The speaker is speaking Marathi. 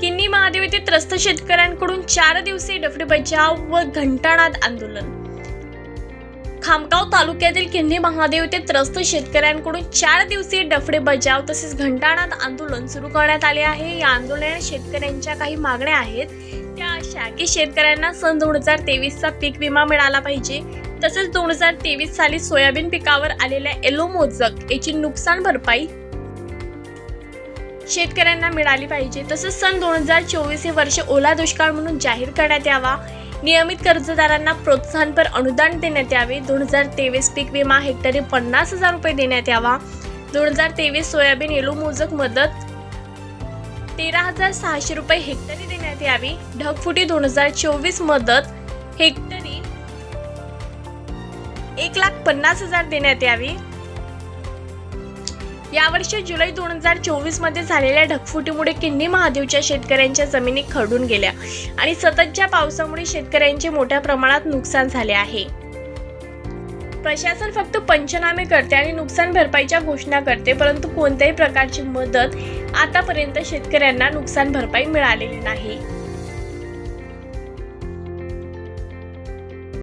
किन्नी महादेव येथे त्रस्त शेतकऱ्यांकडून चार दिवसीय डफडे बचाव व घंटानाद आंदोलन. खामगाव तालुक्यातील किन्नी महादेव येथे त्रस्त शेतकऱ्यांकडून चार दिवसीय डफडे बजाव तसेच घंटानाद आंदोलन सुरू करण्यात आले आहे. या आंदोलनात शेतकऱ्यांच्या काही मागण्या आहेत. त्या अशा की शेतकऱ्यांना सन दोन हजार तेवीसचा पीक विमा मिळाला पाहिजे. तसेच दोन हजार तेवीस साली सोयाबीन पिकावर आलेल्या एलो मोजक याची नुकसान भरपाई शेतकऱ्यांना मिळाली पाहिजे. तसंच सन दोन हजार चोवीस हे वर्ष ओला दुष्काळ म्हणून जाहीर करण्यात यावा. नियमित कर्जदारांना प्रोत्साहनपर अनुदान देण्यात यावे. दोन हजार तेवीस पीक विमा हेक्टरी पन्नास हजार रुपये देण्यात यावा. दोन हजार तेवीस सोयाबीन येलो मोजक मदत तेरा हजार सहाशे रुपये हेक्टरी देण्यात यावी. ढगफुटी दोन हजार चोवीस मदत हेक्टरी एक लाख पन्नास हजार देण्यात यावी. यावर्षी जुलै दोन हजार चोवीसमध्ये झालेल्या ढगफुटीमुळे किन्नी महादेवच्या शेतकऱ्यांच्या जमिनी खडून गेल्या आणि सततच्या पावसामुळे शेतकऱ्यांचे मोठ्या प्रमाणात नुकसान झाले आहे. प्रशासन फक्त पंचनामे करते आणि नुकसान भरपाईच्या घोषणा करते परंतु कोणत्याही प्रकारची मदत आतापर्यंत शेतकऱ्यांना नुकसान भरपाई मिळालेली नाही.